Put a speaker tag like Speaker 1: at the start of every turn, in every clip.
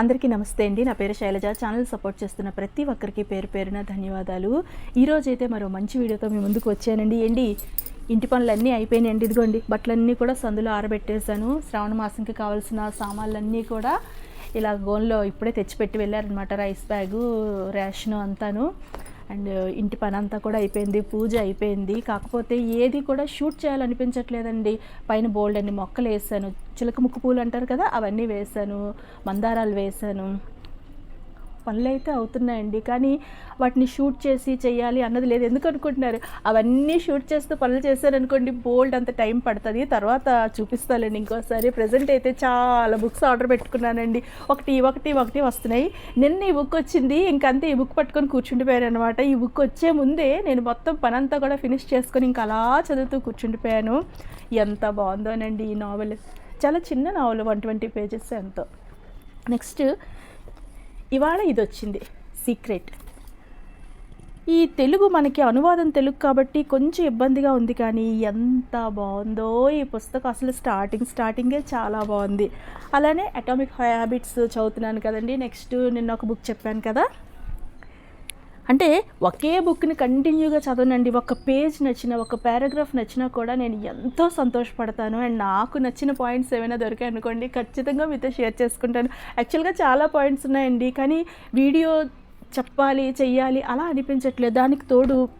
Speaker 1: అందరికీ నమస్తే అండి. నా పేరు శైలజ. ఛానల్ సపోర్ట్ చేస్తున్న ప్రతి ఒక్కరికి పేరు పేరున ధన్యవాదాలు. ఈరోజైతే మరో మంచి వీడియోతో మీ ముందుకు వచ్చానండి. ఏంటి ఇంటి పనులన్నీ అయిపోయినాయండి. ఇదిగోండి బట్టలన్నీ కూడా సందులో ఆరబెట్టేశాను. శ్రావణ మాసంకి కావాల్సిన సామాన్లన్నీ కూడా ఇలా గోన్లో ఇప్పుడే తెచ్చిపెట్టి వెళ్ళారనమాట రైస్ బ్యాగు రేషను అంతాను. అండ్ ఇంటి పని అంతా కూడా అయిపోయింది పూజ అయిపోయింది. కాకపోతే ఏది కూడా షూట్ చేయాలనిపించట్లేదండి. పైన బోల్డ్ అన్ని మొక్కలు వేసాను చిలక ముక్కు పూలు అంటారు కదా అవన్నీ వేసాను. మందారాలు వేసాను. పనులు అయితే అవుతున్నాయండి. కానీ వాటిని షూట్ చేసి చేయాలి అన్నది లేదు. ఎందుకు అనుకుంటున్నారు అవన్నీ షూట్ చేస్తూ పనులు చేశారనుకోండి బోల్డ్ అంత టైం పడుతుంది. తర్వాత చూపిస్తానండి ఇంకోసారి. ప్రజెంట్ అయితే చాలా బుక్స్ ఆర్డర్ పెట్టుకున్నానండి. ఒకటి ఒకటి ఒకటి వస్తున్నాయి. నిన్న ఈ బుక్ వచ్చింది. ఇంకంతే ఈ బుక్ పట్టుకొని కూర్చుండిపోయాను అనమాట ఈ బుక్ వచ్చే ముందే నేను మొత్తం పని అంతా కూడా ఫినిష్ చేసుకొని ఇంకా అలా చదువుతూ కూర్చుండిపోయాను. ఎంత బాగుందోనండి ఈ నావెల్. చాలా చిన్న నావెల్ వన్ ట్వంటీ పేజెస్ ఎంతో. నెక్స్ట్ ఇవాళ ఇది వచ్చింది సీక్రెట్ ఈ తెలుగు మనకి అనువాదం తెలుగు కాబట్టి కొంచెం ఇబ్బందిగా ఉంది కానీ ఎంత బాగుందో ఈ పుస్తకం. అసలు స్టార్టింగ్ స్టార్టింగే చాలా బాగుంది. అలానే అటామిక్ హ్యాబిట్స్ చదువుతున్నాను కదండి. నెక్స్ట్ నిన్న ఒక బుక్ చెప్పాను కదా. అంటే ఒకే బుక్ని కంటిన్యూగా చదవనండి. ఒక పేజ్ నచ్చిన ఒక పారాగ్రాఫ్ నచ్చినా కూడా నేను ఎంతో సంతోషపడతాను. అండ్ నాకు నచ్చిన పాయింట్స్ ఏమైనా దొరికాయి అనుకోండి ఖచ్చితంగా మీతో షేర్ చేసుకుంటాను. యాక్చువల్గా చాలా పాయింట్స్ ఉన్నాయండి. కానీ వీడియో చెప్పాలి చెయ్యాలి అలా అనిపించట్లేదు. దానికి తోడు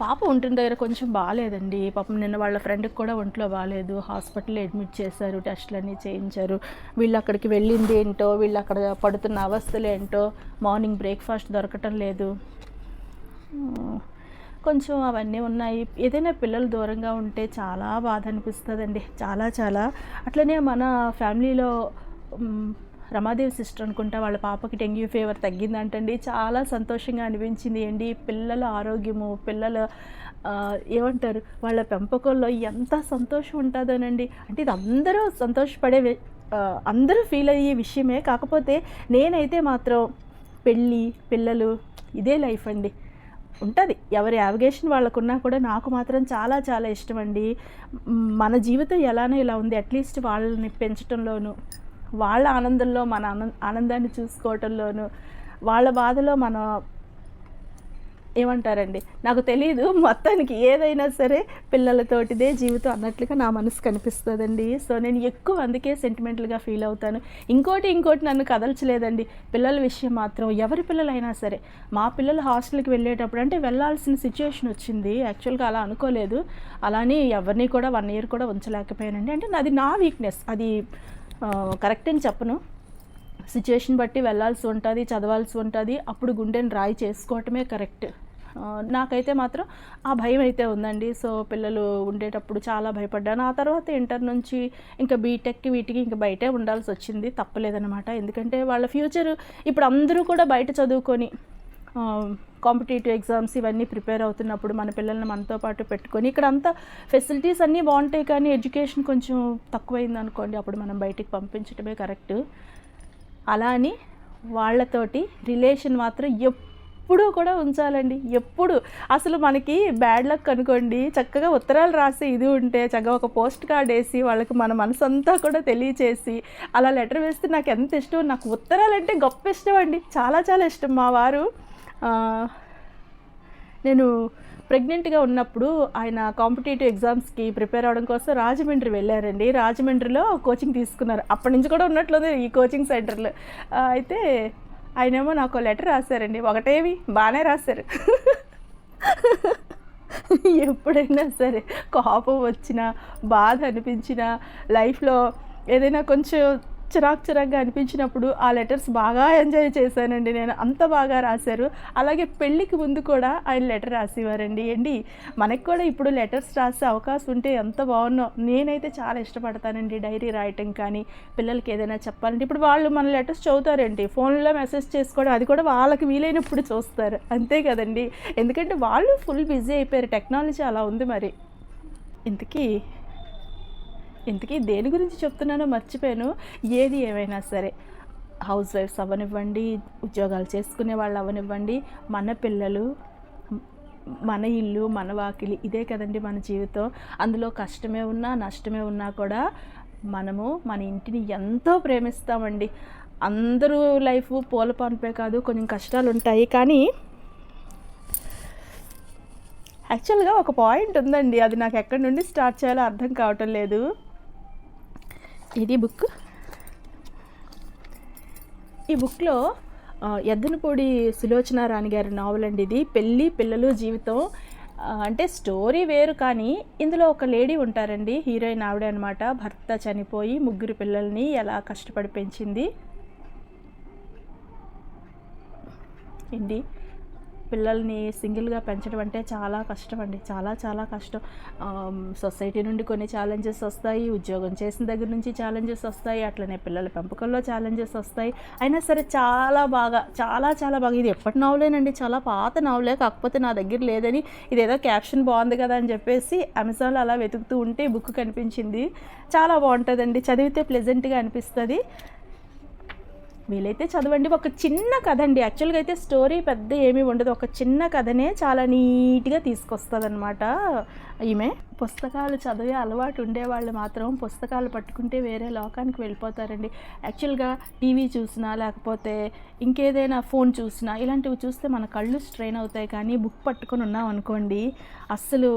Speaker 1: పాప ఉంటున్న దగ్గర కొంచెం బాగాలేదండి. పాపం నిన్న వాళ్ళ ఫ్రెండ్కి కూడా ఒంట్లో బాగాలేదు. హాస్పిటల్లో అడ్మిట్ చేశారు టెస్టులన్నీ చేయించారు. వీళ్ళు అక్కడికి వెళ్ళింది ఏంటో వీళ్ళు అక్కడ పడుతున్న అవస్థలు ఏంటో మార్నింగ్ బ్రేక్ఫాస్ట్ దొరకటం లేదు. కొంచెం అవన్నీ ఉన్నాయి. ఏదైనా పిల్లలు దూరంగా ఉంటే చాలా బాధ అనిపిస్తుందండి. చాలా చాలా. అట్లనే మన ఫ్యామిలీలో రమాదేవి సిస్టర్ అనుకుంటా వాళ్ళ పాపకి డెంగ్యూ ఫీవర్ తగ్గిందంటండి. చాలా సంతోషంగా అనిపించింది ఏంటి పిల్లల ఆరోగ్యము పిల్లల ఏమంటారు వాళ్ళ పెంపకంలో ఎంత సంతోషం ఉంటుందోనండి. అంటే ఇది అందరూ సంతోషపడే అందరూ ఫీల్ అయ్యే విషయమే. కాకపోతే నేనైతే మాత్రం పెళ్ళి పిల్లలు ఇదే లైఫ్ అండి. ఉంటుంది. ఎవరి యావిగేషన్ వాళ్ళకున్నా కూడా నాకు మాత్రం చాలా చాలా ఇష్టం అండి. మన జీవితం ఎలానో ఇలా ఉంది. అట్లీస్ట్ వాళ్ళని పెంచడంలోనూ వాళ్ళ ఆనందంలో మన ఆనందాన్ని చూసుకోవటంలోనూ వాళ్ళ బాధలో మన ఏమంటారండి? నాకు తెలియదు మొత్తానికి ఏదైనా సరే పిల్లలతోటిదే జీవితం అన్నట్లుగా నా మనసు కనిపిస్తుందండి. సో నేను ఎక్కువ అందుకే సెంటిమెంటల్గా ఫీల్ అవుతాను. ఇంకోటి ఇంకోటి నన్ను కదల్చలేదండి. పిల్లల విషయం మాత్రం ఎవరి పిల్లలైనా సరే. మా పిల్లలు హాస్టల్కి వెళ్ళేటప్పుడు అంటే వెళ్ళాల్సిన సిచ్యువేషన్ వచ్చింది. యాక్చువల్గా అలా అనుకోలేదు. అలానే ఎవరిని కూడా వన్ ఇయర్ కూడా ఉంచలేకపోయానండి. అంటే అది నా వీక్నెస్ అది కరెక్ట్ అని చెప్పను. సిచ్యుయేషన్ బట్టి వెళ్ళాల్సి ఉంటుంది చదవాల్సి ఉంటుంది అప్పుడు గుండెని రాయి చేసుకోవటమే కరెక్ట్ నాకైతే మాత్రం ఆ భయం అయితే ఉందండి. సో పిల్లలు ఉండేటప్పుడు చాలా భయపడ్డాను. ఆ తర్వాత ఇంటర్ నుంచి ఇంకా బీటెక్కి వీటికి ఇంకా బయటే ఉండాల్సి వచ్చింది. తప్పలేదనమాట ఎందుకంటే వాళ్ళ ఫ్యూచర్ ఇప్పుడు అందరూ కూడా బయట చదువుకొని కాంపిటేటివ్ ఎగ్జామ్స్ ఇవన్నీ ప్రిపేర్ అవుతున్నప్పుడు మన పిల్లల్ని మనతో పాటు పెట్టుకొని ఇక్కడ అంతా ఫెసిలిటీస్ అన్నీ బాగుంటాయి కానీ ఎడ్యుకేషన్ కొంచెం తక్కువైంది అనుకోండి అప్పుడు మనం బయటికి పంపించడమే కరెక్ట్ అలా అని వాళ్ళతోటి రిలేషన్ మాత్రం ఎప్పుడూ కూడా ఉంచాలండి. ఎప్పుడు. అసలు మనకి బ్యాడ్ లక్ అనుకోండి చక్కగా ఉత్తరాలు రాసి ఇది ఉంటే చక్కగా ఒక పోస్ట్ కార్డ్ వేసి వాళ్ళకి మన మనసంతా కూడా తెలియచేసి అలా లెటర్ వేస్తే నాకు ఎంత ఇష్టం నాకు ఉత్తరాలు అంటే గొప్ప ఇష్టం అండి. చాలా చాలా ఇష్టం మా వారు. నేను ప్రెగ్నెంట్గా ఉన్నప్పుడు ఆయన కాంపిటేటివ్ ఎగ్జామ్స్కి ప్రిపేర్ అవడం కోసం రాజమండ్రి వెళ్ళారండి. రాజమండ్రిలో కోచింగ్ తీసుకున్నారు. అప్పటి నుంచి కూడా ఉన్నట్లుంది ఈ కోచింగ్ సెంటర్లో. అయితే ఆయనేమో నాకు లెటర్ రాశారండి. ఒకటేవి బాగానే రాశారు. ఎప్పుడైనా సరే కోపం వచ్చినా బాధ అనిపించినా లైఫ్లో ఏదైనా కొంచెం చిరాక్ చిరాక్గా అనిపించినప్పుడు ఆ లెటర్స్ బాగా ఎంజాయ్ చేశానండి నేను. అంత బాగా రాశారు. అలాగే పెళ్ళికి ముందు కూడా ఆయన లెటర్ రాసేవారండి. ఏంటి మనకు కూడా ఇప్పుడు లెటర్స్ రాసే అవకాశం ఉంటే ఎంత బాగున్నో నేనైతే చాలా ఇష్టపడతానండి డైరీ రాయటం కానీ పిల్లలకి ఏదైనా చెప్పాలంటే. ఇప్పుడు వాళ్ళు మన లెటర్స్ చదువుతారండి. ఫోన్లో మెసేజ్ చేసుకోవడం అది కూడా వాళ్ళకి వీలైనప్పుడు చూస్తారు. అంతే కదండి. ఎందుకంటే వాళ్ళు ఫుల్ బిజీ అయిపోయారు. టెక్నాలజీ అలా ఉంది మరి. ఇంతకీ ఇంతకీ దేని గురించి చెప్తున్నానో మర్చిపోయాను. ఏది ఏమైనా సరే. హౌస్ వైఫ్స్ అవ్వనివ్వండి ఉద్యోగాలు చేసుకునే వాళ్ళు అవనివ్వండి మన పిల్లలు మన ఇల్లు మన వాకిలి ఇదే కదండి మన జీవితం. అందులో కష్టమే ఉన్నా నష్టమే ఉన్నా కూడా మనము మన ఇంటిని ఎంతో ప్రేమిస్తామండి. అందరూ లైఫ్ పూల పంపే కాదు కొంచెం కష్టాలు ఉంటాయి. కానీ యాక్చువల్గా ఒక పాయింట్ ఉందండి. అది నాకు ఎక్కడి నుండి స్టార్ట్ చేయాలో అర్థం కావటం లేదు. ఇది బుక్ ఈ బుక్లో ఎద్దనపూడి సులోచన రాణి గారి నావల్ అండి ఇది. పెళ్ళి పిల్లలు జీవితం. అంటే స్టోరీ వేరు కానీ ఇందులో ఒక లేడీ ఉంటారండి హీరోయిన్ ఆవిడ అనమాట భర్త చనిపోయి ముగ్గురు పిల్లల్ని ఎలా కష్టపడి పెంచింది. ఏంటి? పిల్లల్ని సింగిల్గా పెంచడం అంటే చాలా కష్టం అండి. చాలా చాలా కష్టం. సొసైటీ నుండి కొన్ని ఛాలెంజెస్ వస్తాయి ఉద్యోగం చేసిన దగ్గర నుంచి ఛాలెంజెస్ వస్తాయి అట్లనే పిల్లల పెంపకంలో ఛాలెంజెస్ వస్తాయి. అయినా సరే చాలా బాగా చాలా చాలా బాగా ఇది ఎప్పటి నవలేనండి? చాలా పాత నవలే కాకపోతే నా దగ్గర లేదని ఇదేదో క్యాప్షన్ బాగుంది కదా అని చెప్పేసి అమెజాన్లో అలా వెతుకుతూ ఉంటే బుక్ కనిపించింది. చాలా బాగుంటుందండి. చదివితే ప్లెజెంట్గా అనిపిస్తుంది. వీలైతే చదవండి. ఒక చిన్న కథ అండి యాక్చువల్గా అయితే స్టోరీ పెద్ద ఏమీ ఉండదు. ఒక చిన్న కథనే చాలా నీట్గా తీసుకొస్తుంది అనమాట ఈమె. పుస్తకాలు చదివే అలవాటు ఉండేవాళ్ళు మాత్రం పుస్తకాలు పట్టుకుంటే వేరే లోకానికి వెళ్ళిపోతారండి. యాక్చువల్గా టీవీ చూసినా లేకపోతే ఇంకేదైనా ఫోన్ చూసినా ఇలాంటివి చూస్తే మన కళ్ళు స్ట్రెయిన్ అవుతాయి. కానీ బుక్ పట్టుకొని ఉన్నాం అనుకోండి అస్సలు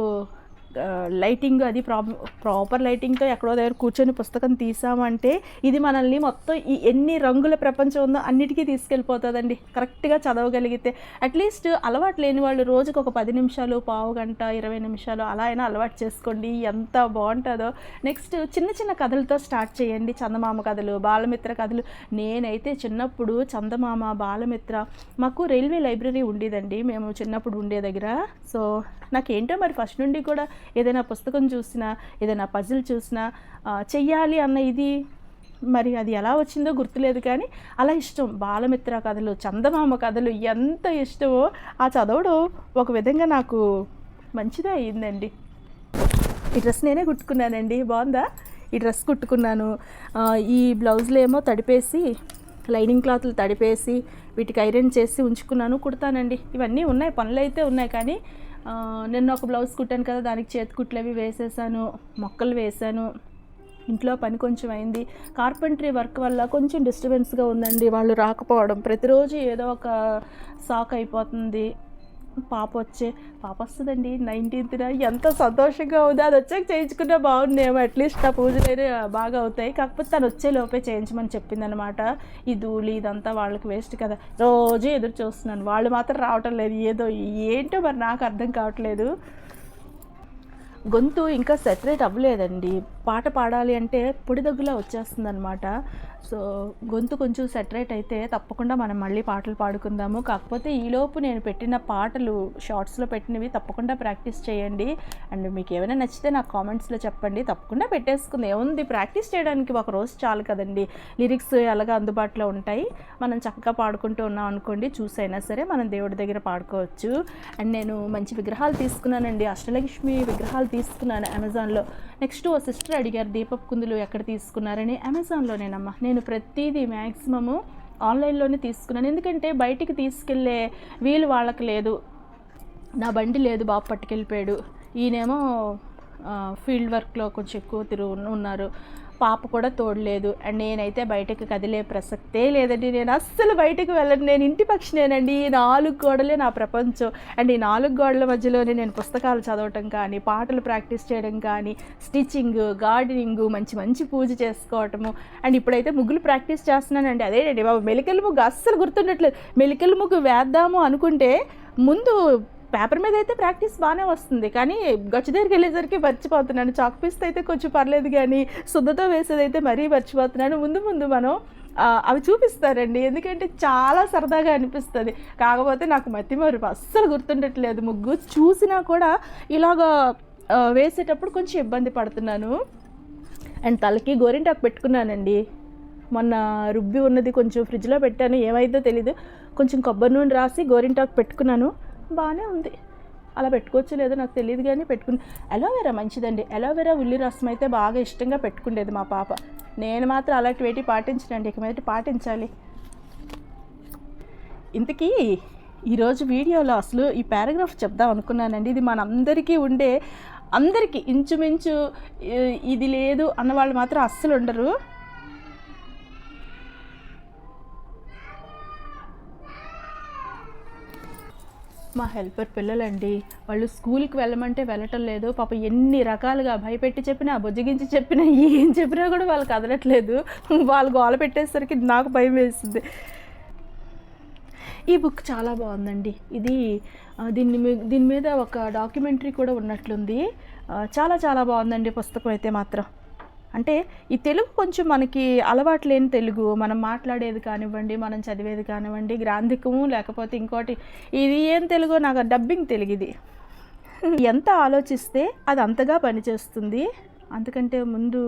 Speaker 1: లైటింగ్ అది ప్రాబ్ ప్రాపర్ లైటింగ్తో ఎక్కడో దగ్గర కూర్చొని పుస్తకం తీసామంటే ఇది మనల్ని మొత్తం ఈ ఎన్ని రంగుల ప్రపంచం ఉందో అన్నిటికీ తీసుకెళ్ళిపోతుందండి. కరెక్ట్గా చదవగలిగితే. అట్లీస్ట్ అలవాటు లేని వాళ్ళు రోజుకు ఒక పది నిమిషాలు పావు గంట ఇరవై నిమిషాలు అలా అయినా అలవాటు చేసుకోండి. ఎంత బాగుంటుందో. నెక్స్ట్ చిన్న చిన్న కథలతో స్టార్ట్ చేయండి. చందమామ కథలు బాలమిత్ర కథలు. నేనైతే చిన్నప్పుడు చందమామ బాలమిత్ర మాకు రైల్వే లైబ్రరీ ఉండేదండి. మేము చిన్నప్పుడు ఉండే దగ్గర. సో నాకేంటో మరి ఫస్ట్ నుండి కూడా ఏదైనా పుస్తకం చూసినా ఏదైనా పజిల్ చూసినా చెయ్యాలి అన్న ఇది మరి అది ఎలా వచ్చిందో గుర్తులేదు కానీ అలా ఇష్టం. బాలమిత్ర కథలు చందమామ కథలు ఎంత ఇష్టమో ఆ చదవడం ఒక విధంగా నాకు మంచిదే అయ్యిందండి. ఈ డ్రెస్ నేనే కుట్టుకున్నానండి. బాగుందా? ఈ డ్రెస్ కుట్టుకున్నాను. ఈ బ్లౌజ్లో ఏమో తడిపేసి లైనింగ్ క్లాత్లు తడిపేసి వీటికి ఐరన్ చేసి ఉంచుకున్నాను కుడతానండి. ఇవన్నీ ఉన్నాయి పనులు అయితే ఉన్నాయి కానీ నిన్న ఒక బ్లౌజ్ కుట్టాను కదా దానికి చేతి కుట్లు వేసేసాను మొక్కలు వేసాను. ఇంట్లో పని కొంచెం అయింది. కార్పెంటరీ వర్క్ వల్ల కొంచెం డిస్టర్బెన్స్గా ఉందండి. వాళ్ళు రాకపోవడం ప్రతిరోజు ఏదో ఒక సాక్ అయిపోతుంది. పాప వచ్చే పాప వస్తుందండి నైన్టీన్త్న ఎంత సంతోషంగా ఉంది అది వచ్చాక చేయించుకున్నా బాగుండేమో. అట్లీస్ట్ ఆ పూజలు బాగా అవుతాయి. కాకపోతే తను వచ్చే లోపే చేయించమని చెప్పిందనమాట. ఈ ధూళి ఇదంతా వాళ్ళకి వేస్ట్ కదా. రోజు ఎదురు చూస్తున్నాను. వాళ్ళు మాత్రం రావటం లేదు. ఏదో ఏంటో మరి నాకు అర్థం కావట్లేదు. గొంతు ఇంకా సెటరేట్ అవ్వలేదండి. పాట పాడాలి అంటే పొడి దగ్గులా వచ్చేస్తుంది అనమాట సో గొంతు కొంచెం సెటరేట్ అయితే తప్పకుండా మనం మళ్ళీ పాటలు పాడుకుందాము. కాకపోతే ఈలోపు నేను పెట్టిన పాటలు షార్ట్స్లో పెట్టినవి తప్పకుండా ప్రాక్టీస్ చేయండి. అండ్ మీకు ఏమైనా నచ్చితే నాకు కామెంట్స్లో చెప్పండి. తప్పకుండా పెట్టేసుకుంది. ఏముంది? ప్రాక్టీస్ చేయడానికి ఒక రోజు చాలు కదండి. లిరిక్స్ ఎలాగ అందుబాటులో ఉంటాయి? మనం చక్కగా పాడుకుంటూ ఉన్నాం అనుకోండి. చూసైనా సరే మనం దేవుడి దగ్గర పాడుకోవచ్చు. అండ్ నేను మంచి విగ్రహాలు తీసుకున్నానండి. అష్టలక్ష్మి విగ్రహాలు తీసుకున్నాను అమెజాన్లో. నెక్స్ట్ ఓ సిస్టర్ అడిగారు దీపప్ కుందులు ఎక్కడ తీసుకున్నారని? అమెజాన్లోనేనమ్మా. నేను నేను ప్రతిదీ మ్యాక్సిమము ఆన్లైన్లోనే తీసుకున్నాను. ఎందుకంటే బయటికి తీసుకెళ్ళే వీలు వాళ్ళకి లేదు. నా బండి లేదు బాబు పట్టుకెళ్ళిపోయాడు. ఈయనేమో ఫీల్డ్ వర్క్లో కొంచెం ఎక్కువ తిరుగు ఉన్నారు. పాప కూడా తోడలేదు. అండ్ నేనైతే బయటకు కదిలే ప్రసక్తే లేదండి. నేను అస్సలు బయటకు వెళ్ళను. నేను ఇంటి పక్షినేనండి. ఈ నాలుగు గోడలే నా ప్రపంచం. అండ్ ఈ నాలుగు గోడల మధ్యలోనే నేను పుస్తకాలు చదవటం కానీ పాటలు ప్రాక్టీస్ చేయడం కానీ స్టిచ్చింగ్ గార్డెనింగ్ మంచి మంచి పూజ చేసుకోవటము. అండ్ ఇప్పుడైతే ముగ్గులు ప్రాక్టీస్ చేస్తున్నానండి. అదేనండి బాబు మెలికల ముగ్గు అస్సలు గుర్తుండట్లేదు. మెలికల ముగ్గు వేద్దాము అనుకుంటే ముందు పేపర్ మీద అయితే ప్రాక్టీస్ బాగానే వస్తుంది కానీ గచ్చు దగ్గరికి వెళ్ళేసరికి మర్చిపోతున్నాను. చాక్ పీస్తో అయితే కొంచెం పర్లేదు కానీ శుద్ధతో వేసేదైతే మరీ మర్చిపోతున్నాను. ముందు ముందు మనం అవి చూపిస్తారండి. ఎందుకంటే చాలా సరదాగా అనిపిస్తుంది. కాకపోతే నాకు మతి మరుపు అస్సలు గుర్తుండట్లేదు. ముగ్గు చూసినా కూడా ఇలాగా వేసేటప్పుడు కొంచెం ఇబ్బంది పడుతున్నాను. అండ్ తలకి గోరింటాకు పెట్టుకున్నానండి. మొన్న రుబ్బి ఉన్నది కొంచెం ఫ్రిడ్జ్లో పెట్టాను. ఏమైందో తెలీదు. కొంచెం కొబ్బరి నూనె రాసి గోరింటాకు పెట్టుకున్నాను. బాగానే ఉంది. అలా పెట్టుకోవచ్చు లేదో నాకు తెలియదు కానీ పెట్టుకుని అలోవెరా మంచిదండి. అలోవెరా ఉల్లి రసం అయితే బాగా ఇష్టంగా పెట్టుకుండేది మా పాప. నేను మాత్రం అలాంటివేటి పాటించనండి ఇక మీదటి పాటించాలి. ఇంతకీ ఈరోజు వీడియోలో అసలు ఈ పారాగ్రాఫ్ చెప్దాం అనుకున్నానండి. ఇది మనందరికీ ఉండే అందరికీ ఇంచుమించు ఇది లేదు అన్న వాళ్ళు మాత్రం అస్సలు ఉండరు. మా హెల్పర్ పిల్లలండి. వాళ్ళు స్కూల్కి వెళ్ళమంటే వెళ్ళటం లేదు. పాప ఎన్ని రకాలుగా భయపెట్టి చెప్పినా బుజ్జగించి చెప్పినా ఏం చెప్పినా కూడా వాళ్ళు కదలట్లేదు. వాళ్ళు గోల పెట్టేసరికి నాకు భయం వేస్తుంది ఈ బుక్ చాలా బాగుందండి. ఇది దీన్ని మీ- దీని మీద ఒక డాక్యుమెంటరీ కూడా ఉన్నట్లుంది. చాలా చాలా బాగుందండి పుస్తకం అయితే మాత్రం. అంటే ఈ తెలుగు కొంచెం మనకి అలవాటు లేని తెలుగు. మనం మాట్లాడేది కానివ్వండి మనం చదివేది కానివ్వండి గ్రాంధికము లేకపోతే ఇంకోటి ఇది ఏం తెలుగు? నాకు డబ్బింగ్ తెలుగు ఇది ఎంత ఆలోచిస్తే అది అంతగా పనిచేస్తుంది. అందుకంటే ముందు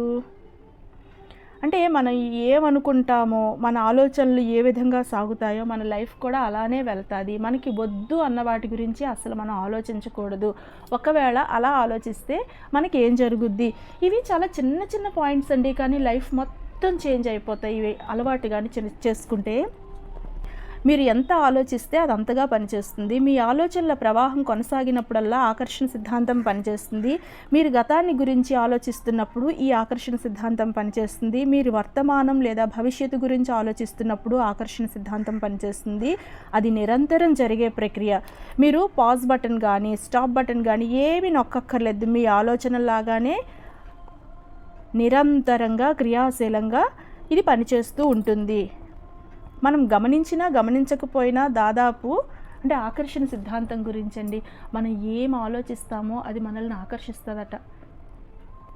Speaker 1: అంటే మనం ఏమనుకుంటామో మన ఆలోచనలు ఏ విధంగా సాగుతాయో మన లైఫ్ కూడా అలానే వెళ్తుంది. మనకి వద్దు అన్న వాటి గురించి అసలు మనం ఆలోచించకూడదు. ఒకవేళ అలా ఆలోచిస్తే మనకి ఏం జరుగుద్ది? ఇవి చాలా చిన్న చిన్న పాయింట్స్ అండి. కానీ లైఫ్ మొత్తం చేంజ్ అయిపోతాయి. ఇవి అలవాటు కానీ చేసుకుంటే మీరు ఎంత ఆలోచిస్తే అది అంతగా పనిచేస్తుంది. మీ ఆలోచనల ప్రవాహం కొనసాగినప్పుడల్లా ఆకర్షణ సిద్ధాంతం పనిచేస్తుంది. మీరు గతాన్ని గురించి ఆలోచిస్తున్నప్పుడు ఈ ఆకర్షణ సిద్ధాంతం పనిచేస్తుంది. మీరు వర్తమానం లేదా భవిష్యత్తు గురించి ఆలోచిస్తున్నప్పుడు ఆకర్షణ సిద్ధాంతం పనిచేస్తుంది. అది నిరంతరం జరిగే ప్రక్రియ. మీరు పాజ్ బటన్ కానీ స్టాప్ బటన్ కానీ ఏమీ నొక్కక్కర్లేదు. మీ ఆలోచనలాగానే నిరంతరంగా క్రియాశీలంగా ఇది పనిచేస్తూ ఉంటుంది. మనం గమనించినా గమనించకపోయినా దాదాపు అంటే ఆకర్షణ సిద్ధాంతం గురించండి. మనం ఏం ఆలోచిస్తామో అది మనల్ని ఆకర్షిస్తుందట.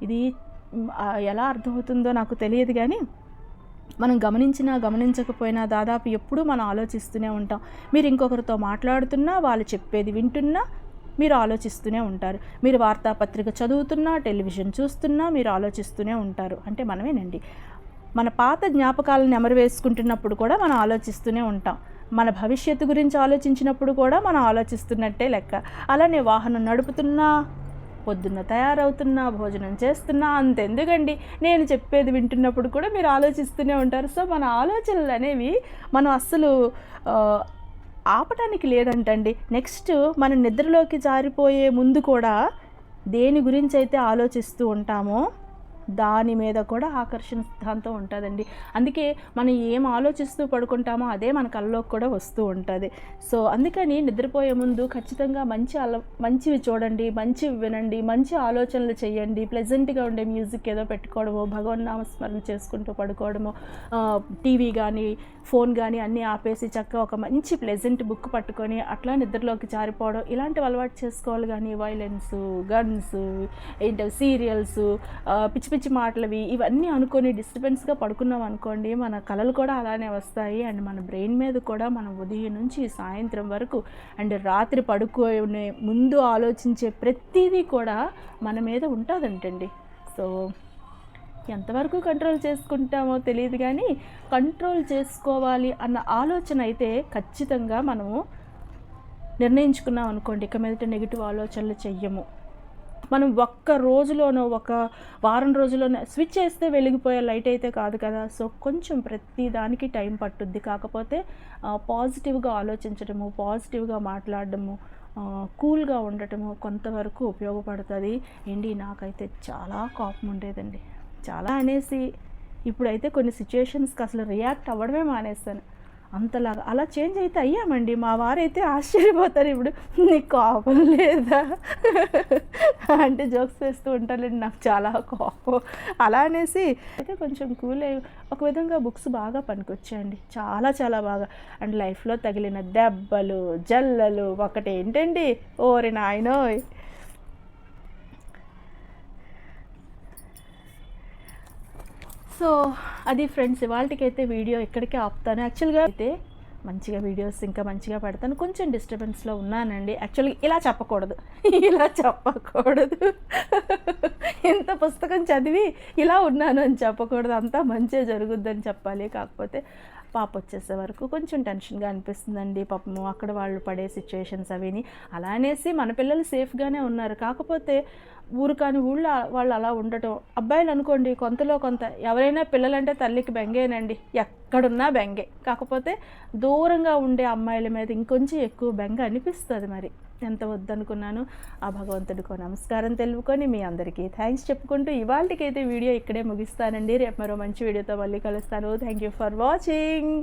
Speaker 1: ఇది ఎలా అర్థమవుతుందో నాకు తెలియదు కానీ మనం గమనించినా గమనించకపోయినా దాదాపు ఎప్పుడూ మనం ఆలోచిస్తూనే ఉంటాం. మీరు ఇంకొకరితో మాట్లాడుతున్నా వాళ్ళు చెప్పేది వింటున్నా మీరు ఆలోచిస్తూనే ఉంటారు. మీరు వార్తాపత్రిక చదువుతున్నా టెలివిజన్ చూస్తున్నా మీరు ఆలోచిస్తూనే ఉంటారు. అంటే మనమేనండి. మన పాత జ్ఞాపకాలను ఎమరవేసుకుంటున్నప్పుడు కూడా మనం ఆలోచిస్తూనే ఉంటాం. మన భవిష్యత్తు గురించి ఆలోచించినప్పుడు కూడా మనం ఆలోచిస్తున్నట్టే లెక్క. అలానే వాహనం నడుపుతున్నా పొద్దున్న తయారవుతున్నా భోజనం చేస్తున్నా అంతెందుకండి. నేను చెప్పేది వింటున్నప్పుడు కూడా మీరు ఆలోచిస్తూనే ఉంటారు. సో మన ఆలోచనలు అనేవి మనం అస్సలు ఆపటానికి లేదంటండి. నెక్స్ట్ మన నిద్రలోకి జారిపోయే ముందు కూడా దేని గురించి అయితే ఆలోచిస్తూ ఉంటామో దాని మీద కూడా ఆకర్షణ సిద్ధాంతం ఉంటుందండి. అందుకే మనం ఏం ఆలోచిస్తూ పడుకుంటామో అదే మన కళ్ళలోకి కూడా వస్తూ ఉంటుంది. సో అందుకని నిద్రపోయే ముందు ఖచ్చితంగా మంచి అల మంచివి చూడండి మంచివి వినండి మంచి ఆలోచనలు చేయండి ప్లెజెంట్గా ఉండే మ్యూజిక్ ఏదో పెట్టుకోవడమో భగవన్నామస్మరణ చేసుకుంటూ పడుకోవడమో టీవీ కానీ ఫోన్ కానీ అన్నీ ఆపేసి చక్కగా ఒక మంచి ప్లెజెంట్ బుక్ పట్టుకొని అట్లా నిద్రలోకి జారిపోవడం ఇలాంటివి అలవాటు చేసుకోవాలి కానీ వైలెన్స్ గన్స్ ఏంటో సీరియల్స్ పిచ్చి పిచ్చి మాటలవి ఇవన్నీ అనుకొని డిస్టర్బెన్స్గా పడుకున్నాం అనుకోండి మన కళలు కూడా అలానే వస్తాయి. అండ్ మన బ్రెయిన్ మీద కూడా మనం ఉదయం నుంచి సాయంత్రం వరకు అండ్ రాత్రి పడుకునే ముందు ఆలోచించే ప్రతిదీ కూడా మన మీద ఉంటుందంటండి. సో ఎంతవరకు కంట్రోల్ చేసుకుంటామో తెలియదు కానీ కంట్రోల్ చేసుకోవాలి అన్న ఆలోచన అయితే ఖచ్చితంగా మనము నిర్ణయించుకున్నాం అనుకోండి. ఇక మీదట నెగిటివ్ ఆలోచనలు చెయ్యము. మనం ఒక్క రోజులోనో ఒక వారం రోజుల్లోనో స్విచ్ చేస్తే వెలిగిపోయే లైట్ అయితే కాదు కదా. సో కొంచెం ప్రతి దానికి టైం పట్టుద్ది. కాకపోతే పాజిటివ్గా ఆలోచించడము పాజిటివ్గా మాట్లాడడము కూల్గా ఉండటము కొంతవరకు ఉపయోగపడుతుంది. ఏంటి? నాకైతే చాలా కోపం ఉండేదండి. చాలా అనేసి ఇప్పుడైతే కొన్ని సిచ్యుయేషన్స్కి అసలు రియాక్ట్ అవ్వడమే మానేస్తాను. అంతలాగా. అలా చేంజ్ అయితే అయ్యామండి. మా వారైతే ఆశ్చర్యపోతారు. ఇప్పుడు నీకు కోపం లేదా? అంటే జోక్స్ వేస్తూ ఉంటారండి. నాకు చాలా కోపం. అలా అనేసి అయితే కొంచెం కూల్ అయ్యి ఒక విధంగా బుక్స్ బాగా పనికొచ్చాయండి. చాలా చాలా బాగా. అండ్ లైఫ్లో తగిలిన దెబ్బలు జల్లలు ఒకటేంటండి? ఓరి నాయనోయ్! సో అది ఫ్రెండ్స్ ఇవాళకైతే వీడియో ఎక్కడికే ఆపుతాను. యాక్చువల్గా అయితే మంచిగా వీడియోస్ ఇంకా మంచిగా పెడతాను. కొంచెం డిస్టర్బెన్స్లో ఉన్నానండి. యాక్చువల్గా ఇలా చెప్పకూడదు. ఇలా చెప్పకూడదు. ఇంత పుస్తకం చదివి ఇలా ఉన్నాను అని చెప్పకూడదు. అంతా మంచిగా జరుగుద్దని చెప్పాలి. కాకపోతే పాప వచ్చేసే వరకు కొంచెం టెన్షన్గా అనిపిస్తుందండి. పాపము అక్కడ వాళ్ళు పడే సిచ్యుయేషన్స్ అవిని అలా అనేసి మన పిల్లలు సేఫ్గానే ఉన్నారు. కాకపోతే ఊరు కాని ఊళ్ళో వాళ్ళు అలా ఉండటం. అబ్బాయిలు అనుకోండి కొంతలో కొంత ఎవరైనా పిల్లలంటే తల్లికి బెంగేనండి. ఎక్కడున్నా బెంగే. కాకపోతే దూరంగా ఉండే అమ్మాయిల మీద ఇంకొంచెం ఎక్కువ బెంగ అనిపిస్తుంది మరి. ఎంత వద్దనుకున్నాను ఆ భగవంతుడికో నమస్కారం తెలుపుకొని మీ అందరికీ థ్యాంక్స్ చెప్పుకుంటూ ఇవాళకైతే వీడియో ఇక్కడే ముగిస్తానండి. రేపు మరో మంచి వీడియోతో మళ్ళీ కలుస్తాను. Thank you for watching